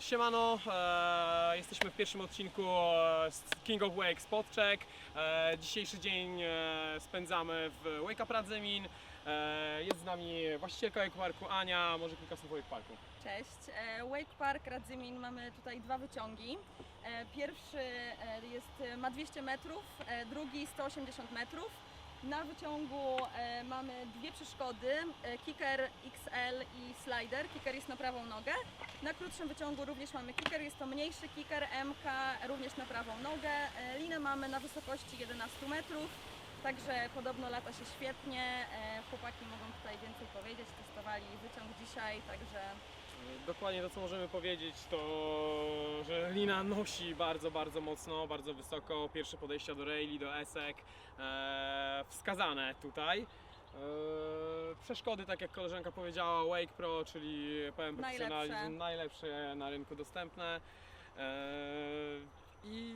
Siemano, e, jesteśmy w pierwszym odcinku e, z King of Wake Spotcheck. E, dzisiejszy dzień e, spędzamy w Wake Up Radzymin. E, jest z nami właścicielka Wake Parku Ania, może kilka słów o Wake Parku. Cześć. E, Wake Park Radzymin mamy tutaj dwa wyciągi. E, Pierwszy e, jest, ma 200 metrów, e, drugi 180 metrów. Na wyciągu e, mamy dwie przeszkody, e, kicker XL i slider. Kicker jest na prawą nogę. Na krótszym wyciągu również mamy kicker, jest to mniejszy kicker MK, również na prawą nogę. E, Linę mamy na wysokości 11 metrów. Także podobno lata się świetnie. Chłopaki mogą tutaj więcej powiedzieć. Testowali wyciąg dzisiaj, także Dokładnie to, co możemy powiedzieć, to lina nosi bardzo, bardzo mocno, bardzo wysoko. Pierwsze podejścia do raili, do esek e, wskazane tutaj. E, przeszkody, tak jak koleżanka powiedziała, Wake Pro, czyli powiem Najlepsze. profesjonalizm, najlepsze na rynku dostępne. E, I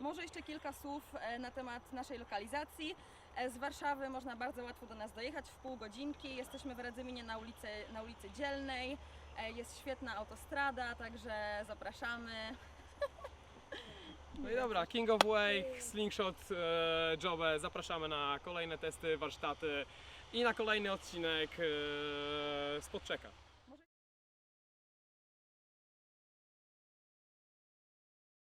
Może jeszcze kilka słów e, na temat naszej lokalizacji. E, Z Warszawy można bardzo łatwo do nas dojechać w pół godzinki. Jesteśmy w Radzyminie na ulicy, na ulicy Dzielnej. E, Jest świetna autostrada, także zapraszamy. No i dobra, King of Wake, Slingshot, e, Jobę, zapraszamy na kolejne testy, warsztaty i na kolejny odcinek e, spod czeka.